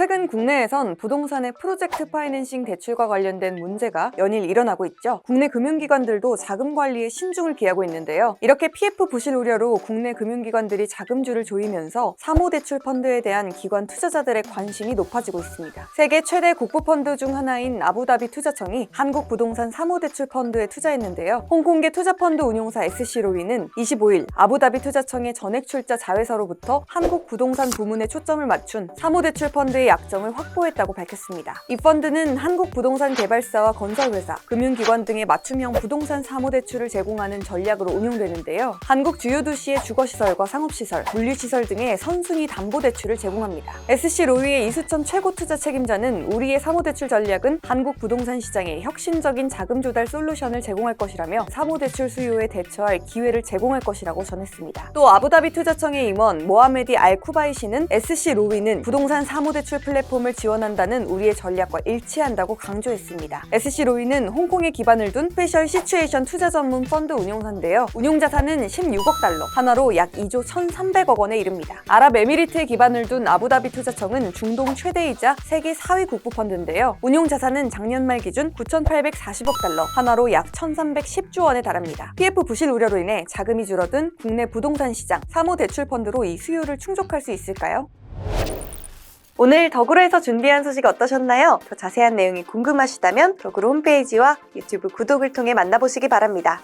최근 국내에선 부동산의 프로젝트 파이낸싱 대출과 관련된 문제가 연일 일어나고 있죠. 국내 금융기관들도 자금 관리에 신중을 기하고 있는데요. 이렇게 PF 부실 우려로 국내 금융기관들이 자금줄을 조이면서 사모대출 펀드에 대한 기관 투자자들의 관심이 높아지고 있습니다. 세계 최대 국부 펀드 중 하나인 아부다비 투자청이 한국 부동산 사모대출 펀드에 투자했는데요. 홍콩계 투자펀드 운용사 SC로이는 25일 아부다비 투자청의 전액 출자 자회사로부터 한국 부동산 부문에 초점을 맞춘 사모대출 펀드의 약정을 확보했다고 밝혔습니다. 이 펀드는 한국 부동산 개발사와 건설회사, 금융기관 등의 맞춤형 부동산 사모대출을 제공하는 전략으로 운용되는데요. 한국 주요 도시의 주거시설과 상업시설, 물류시설 등의 선순위 담보대출을 제공합니다. SC 로이의 이수천 최고 투자 책임자는 우리의 사모대출 전략은 한국 부동산 시장에 혁신적인 자금 조달 솔루션을 제공할 것이라며 사모대출 수요에 대처할 기회를 제공할 것이라고 전했습니다. 또 아부다비 투자청의 임원 모하메디 알 쿠바이시는 SC 로이는 부동산 사모대출 플랫폼을 지원한다는 우리의 전략과 일치한다고 강조했습니다. SC 로이는 홍콩에 기반을 둔 스페셜 시츄에이션 투자 전문 펀드 운용사인데요. 운용 자산은 16억 달러, 하나로 약 2조 1,300억 원에 이릅니다. 아랍에미리트에 기반을 둔 아부다비 투자청은 중동 최대이자 세계 4위 국부 펀드인데요. 운용 자산은 작년 말 기준 9,840억 달러, 하나로 약 1,310조 원에 달합니다. PF 부실 우려로 인해 자금이 줄어든 국내 부동산 시장, 사모 대출 펀드로 이 수요를 충족할 수 있을까요? 오늘 덕으로에서 준비한 소식 어떠셨나요? 더 자세한 내용이 궁금하시다면 덕으로 홈페이지와 유튜브 구독을 통해 만나보시기 바랍니다.